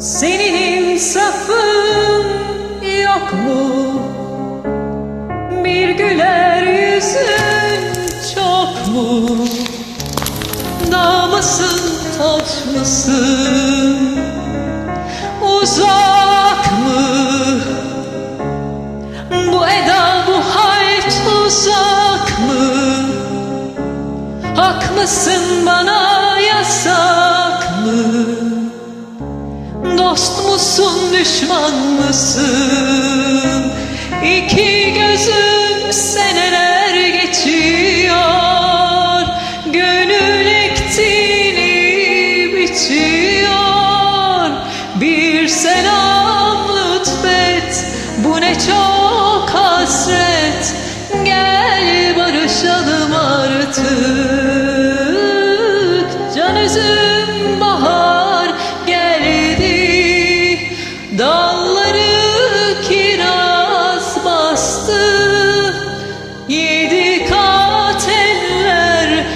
Senin insafın yok mu? Bir güler yüzün çok mu? Dağ mısın taş mısın? Uzak mı? Bu eda bu hal tuzak mı? Hak mısın bana Dost musun düşman mısın? İki gözüm seneler geçiyor Gönül ektiğini biçiyor Bir selam lütfet Bu ne çok Dalları kiraz bastı. Yedi kat eller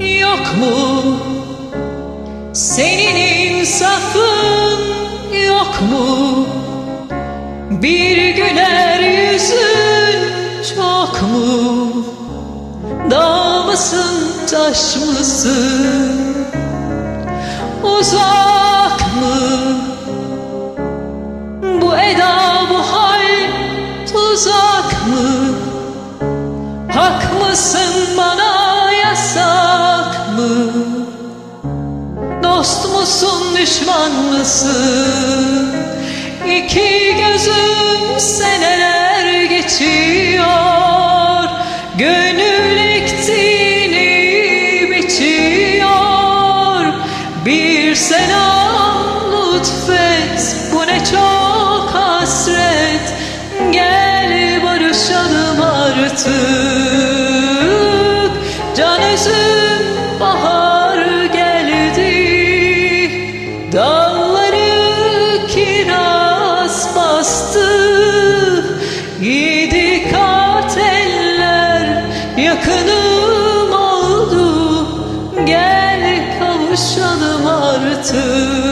yok mu? Senin insafın yok mu? Bir güler yüzün çok mu? Dağ mısın taş mısın? Uzak mı? Bu eda bu hal tuzak mı? Hak mısın bana Dost musun düşman mısın? İki gözüm seneler geçiyor. Gönül ektiğini biçiyor. Bir selam lütfet Bu ne çok hasret. Gel barışalım artık Yedi kat eller yakınım oldu. Gel kavuşalım artık.